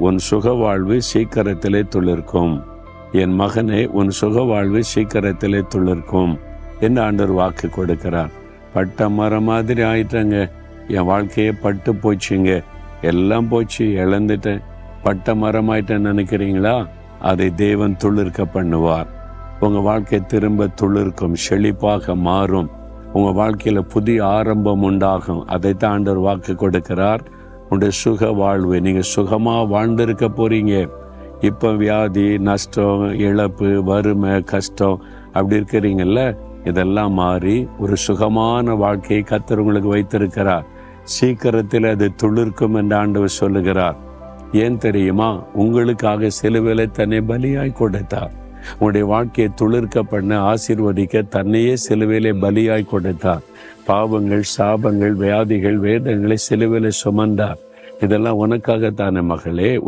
உன் சுக வாழ்வு சீக்கிரத்திலே துளிர்க்கும். என் மகனே உன் சுக வாழ்வு சீக்கிரத்திலே துளிர்க்கும் என்று ஆண்டவர் வாக்கு கொடுக்கிறார். பட்ட மரம் மாதிரி ஆயிட்டங்க. என் வாழ்க்கையே பட்டு போச்சுங்க. எல்லாம் போச்சு இழந்துட்டேன். பட்ட மரம் ஆயிட்டேன்னு நினைக்கிறீங்களா? அதை தேவன் துளிர்க்க பண்ணுவார். உங்கள் வாழ்க்கை திரும்ப துளிர்க்கும் செழிப்பாக மாறும். உங்கள் வாழ்க்கையில் புதிய ஆரம்பம் உண்டாகும். அதைத்தான் ஆண்டவர் வாக்கு கொடுக்கிறார். உங்களுடைய சுக வாழ்வு நீங்கள் சுகமாக வாழ்ந்திருக்க போகிறீங்க இப்போ வியாதி நஷ்டம் இழப்பு வறுமை கஷ்டம் அப்படி இருக்கிறீங்கல்ல இதெல்லாம் மாறி ஒரு சுகமான வாழ்க்கையை கத்தர் உங்களுக்கு வைத்திருக்கிறார். சீக்கிரத்தில் அது துளிர்க்கும் என்று ஆண்டவர் சொல்லுகிறார். ஏன் தெரியுமா? உங்களுக்காக சிலுவிலை தன்னை பலியாய் கொடுத்தார். உங்களுடைய வாழ்க்கையை துளிர்க்க பண்ண ஆசீர்வதிக்க தன்னையே சிலுவையிலே பலியாய் கொடுத்தார். பாவங்கள் சாபங்கள் வியாதிகள் வேதங்களை சிலுவையில சுமந்தார். இதெல்லாம் உனக்காகத்தானே மகளே.